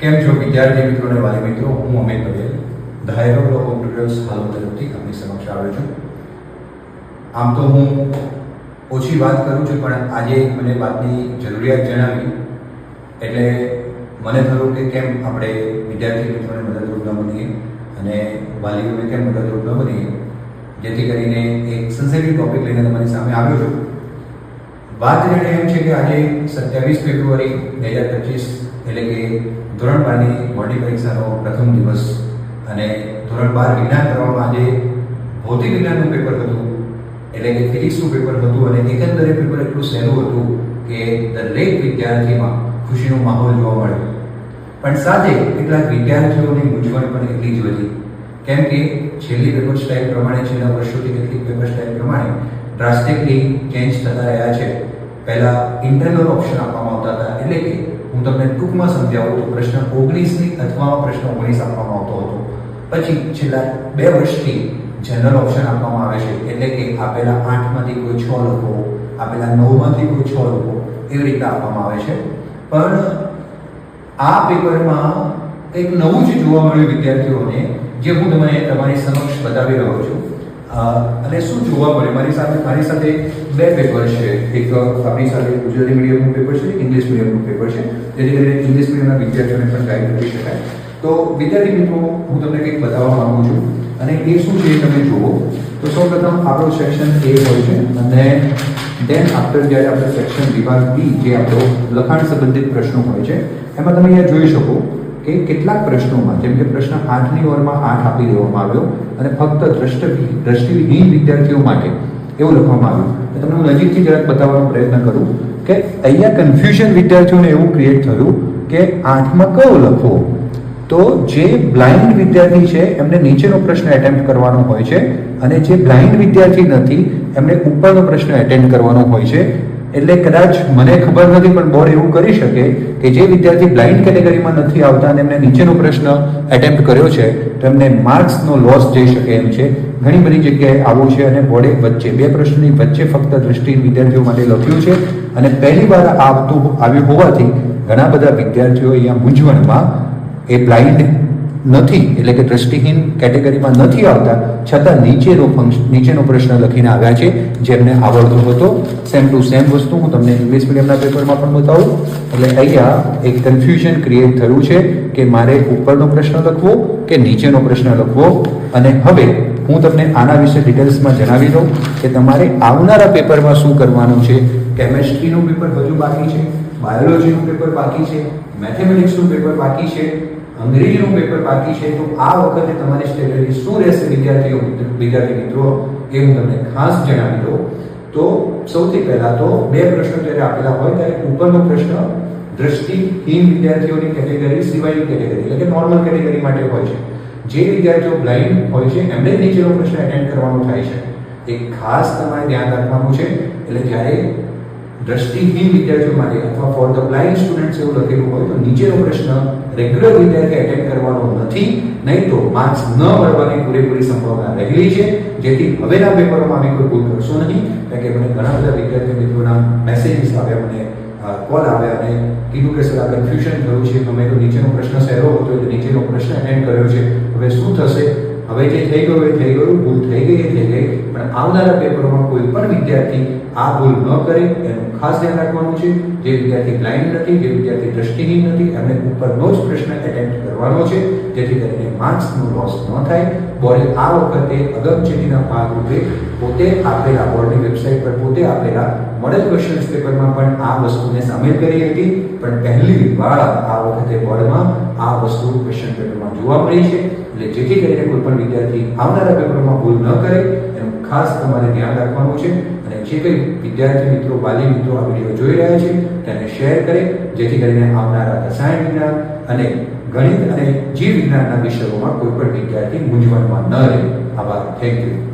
કેમ છો વિદ્યાર્થી મિત્રો અને વાલી મિત્રો? હું અમિત પટેલ, ધાયરો લોકો ટ્યુટોરિયલ્સ હાલો તરફથી આપની સમક્ષ આવ્યો છું. આમ તો હું ઓછી વાત કરું છું, પણ આજે મને વાતની જરૂરિયાત જણાવી. એટલે મને થયું કે કેમ આપણે વિદ્યાર્થી મિત્રોને મદદરૂપ ન બનીએ અને વાલીઓને કેમ મદદરૂપ ન બનીએ? જેથી કરીને એક સેન્સિટિવ ટોપિક લઈને તમારી સામે આવ્યો છું. વાત જાણે એમ છે કે આજે સત્યાવીસ ફેબ્રુઆરી બે હજાર પચીસ એટલે કે ધોરણ બારની બોર્ડની પરીક્ષાનો પ્રથમ દિવસ અને ધોરણ બાર વિજ્ઞાન કરવામાં આજે ભૌતિક વિજ્ઞાનનું પેપર હતું, એટલે કે ફિઝિક્સનું પેપર હતું અને એકંદરે પેપર એટલું સહેલું હતું કે દરેક વિદ્યાર્થીમાં ખુશીનો માહોલ જોવા મળ્યો. પણ સાથે કેટલાક વિદ્યાર્થીઓની મૂંઝવણ પણ એટલી જ હતી કેમ કે છેલ્લી પેપર સ્ટાઇલ પ્રમાણે, છેલ્લા વર્ષોથી કેટલીક પેપર સ્ટાઇલ પ્રમાણે ડ્રાસ્ટિકલી ચેન્જ થતા રહ્યા છે. પહેલા ઇન્ટરનલ ઓપ્શન આપવામાં આવતા હતા. એટલે કે હું તમને ટૂંકમાં સમજાવું તો પ્રશ્ન ઓગણીસની અથવા પ્રશ્ન ઓગણીસ આપવામાં આવતો હતો. પછી છેલ્લા બે વર્ષથી જનરલ ઓપ્શન આપવામાં આવે છે. એટલે કે આપેલા આઠમાંથી કોઈ છ લોકો આપેલા નવમાંથી કોઈ છ લોકો એવી રીતે આપવામાં આવે છે. પણ આ પેપરમાં કંઈક નવું જ જોવા મળ્યું વિદ્યાર્થીઓને, જે હું તમને તમારી સમક્ષ બતાવી રહ્યો છું. અને શું જોવા મળે? મારી સાથે મારી સાથે બે પેપર છે. એક આપણી સાથે ગુજરાતી મીડિયમનું પેપર છે ઇંગ્લિશ મીડિયમનું પેપર છે. જેથી કરીને ઇંગ્લિશ મીડિયમના વિદ્યાર્થીઓને પણ ગાઈડ કરી શકાય. તો વિદ્યાર્થી મિત્રો, હું તમને કંઈક બતાવવા માગું છું, અને એ શું છે તમે જુઓ. તો સૌપ્રથમ આપણો સેક્શન એ હોય છે, અને દેન આફ્ટર જ્યારે આપણે સેક્શન વિભાગ બી જે આપણો લખાણ સંબંધિત પ્રશ્નો હોય છે, એમાં તમે અહીંયા જોઈ શકો. કે કેટલાક પ્રશ્નોમાં, જેમ કે પ્રશ્ન આઠની ઓરમાં આઠ આપી દેવામાં આવ્યો અને ફક્ત દ્રષ્ટિ દ્રષ્ટિવિહીન વિદ્યાર્થીઓ માટે એવું લખવામાં આવ્યું. તમને હું નજીકથી જરાક બતાવવાનો પ્રયત્ન કરું કે અહીંયા કન્ફ્યુઝન વિદ્યાર્થીઓને એવું ક્રિએટ થયું કે આઠમાં કયો લખવો તો જે બ્લાઇન્ડ વિદ્યાર્થી છે, એમને નીચેનો પ્રશ્ન એટેમ્પ્ટ કરવાનો હોય છે અને જે બ્લાઇન્ડ વિદ્યાર્થી નથી, એમને ઉપરનો પ્રશ્ન એટેન્ડ કરવાનો હોય છે. એટલે કદાચ મને ખબર નથી, પણ બોર્ડ એવું કરી શકે કે જે વિદ્યાર્થી બ્લાઇન્ડ કેટેગરીમાં નથી આવતા અને એમને નીચેનો પ્રશ્ન એટેમ્પ્ટ કર્યો છે, તો એમને માર્ક્સનો લોસ જઈ શકે એમ છે. ઘણી બધી જગ્યાએ આવું છે અને બોર્ડે વચ્ચે, બે પ્રશ્નની વચ્ચે ફક્ત દ્રષ્ટિહીન વિદ્યાર્થીઓ માટે લખ્યું છે. અને પહેલી વાર આવતું આવ્યું હોવાથી ઘણા બધા વિદ્યાર્થીઓ અહીંયા મૂંઝવણમાં એ બ્લાઇન્ડ નથી, એટલે કે દ્રષ્ટિહીન કેટેગરીમાં નથી આવતા, છતાં નીચેનો ફંક્શન નીચેનો પ્રશ્ન લખીને આવ્યા છે, જેમને આવડતો હતો. સેમ ટુ સેમ વસ્તુ હું તમને ઇંગ્લિશ મીડિયમના પેપરમાં પણ બતાવું. એટલે અહીંયા એક કન્ફ્યુઝન ક્રિએટ થયું છે કે મારે ઉપરનો પ્રશ્ન લખવો કે નીચેનો પ્રશ્ન લખવો. અને હવે હું તમને આના વિશે ડિટેલ્સમાં જણાવી દઉં કે તમારે આવનારા પેપરમાં શું કરવાનું છે. કેમેસ્ટ્રીનું પેપર હજુ બાકી છે બાયોલોજીનું પેપર બાકી છે મેથેમેટિક્સનું પેપર બાકી છે. અંગ્રેજીનું પેપર બાકી છે, તો આ વખતે તમારી સ્ટ્રેટેજી શું રહેશે વિદ્યાર્થીઓ વિદ્યાર્થી મિત્રો, એ હું તમને ખાસ જણાવી દઉં. તો સૌથી પહેલાં તો બે પ્રશ્નો જ્યારે આપેલા હોય, ત્યારે ઉપરનો પ્રશ્ન દ્રષ્ટિહીન વિદ્યાર્થીઓની કેટેગરી સિવાયની કેટેગરી એટલે કે નોર્મલ કેટેગરી માટે હોય છે. જે વિદ્યાર્થીઓ બ્લાઇન્ડ હોય છે એમને નીચેનો પ્રશ્ન એટેન્ડ કરવાનો થાય છે. એક ખાસ તમારે ધ્યાન રાખવાનું છે, એટલે જ્યારે દ્રષ્ટિહીન વિદ્યાર્થીઓ માટે અથવા ફોર ધ બ્લાઇન્ડ સ્ટુડન્ટ્સ એવું લખેલું હોય તો નીચેનો પ્રશ્ન રેગ્યુલર વિદ્યાર્થી એટેન્ડ કરવાનો નથી, નહીં તો માર્ક્સ ન મળવાની પૂરેપૂરી સંભાવના રહેલી છે. જેથી હવેના પેપરોમાં અમે કોઈ ભૂલ કરશો નહીં. કારણ કે મને ઘણા બધા વિદ્યાર્થી મિત્રોના મેસેજીસ આવ્યા, મને કોલ આવ્યા અને કીધું કે, સર, આ કન્ફ્યુઝન થયું છે. અમે તો નીચેનો પ્રશ્ન સહેલો હતો એટલે નીચેનો પ્રશ્ન એટેન્ડ કર્યો છે. હવે શું થશે? હવે જે થઈ ગયું, એ થઈ ગયું, ભૂલ થઈ ગઈ, એ થઈ ગઈ. પણ આવનારા પેપરમાં કોઈ પણ વિદ્યાર્થી આ ભૂલ ન કરે, એનું ખાસ ધ્યાન રાખવાનું છે. જે વિદ્યાર્થી બ્લાઇન્ડ નથી, જે વિદ્યાર્થી દ્રષ્ટિહીન નથી એમને ઉપરનો જ પ્રશ્ન એટેમ્પ્ટ કરવાનો છે. જેથી કરીને માર્ક્સનો લોસ ન થાય. બોર્ડે આ વખતે અગમચેતીના ભાગરૂપે પોતે આપેલા બોર્ડની વેબસાઇટ પર પોતે આપેલા મોડેલ ક્વેશ્ચન્સ પેપરમાં પણ આ વસ્તુને સામેલ કરી હતી. પણ પહેલી વાર આ વખતે બોર્ડમાં આ વસ્તુ ક્વેશ્ચન પેપરમાં જોવા મળી છે. એટલે જેથી કરીને કોઈ પણ વિદ્યાર્થી આવનારા પેપરમાં ભૂલ ન કરે, એનું ખાસ તમારે ધ્યાન રાખવાનું છે અને જે કંઈ વિદ્યાર્થી મિત્રો વાલી મિત્રો આ વીડિયો જોઈ રહ્યા છે, તેને શેર કરે, જેથી કરીને આવનારા રસાયણ વિજ્ઞાન અને ગણિત અને જીવ વિજ્ઞાનના વિષયોમાં કોઈ પણ વિદ્યાર્થી મૂંઝવણમાં ન રહે. આભાર. Thank you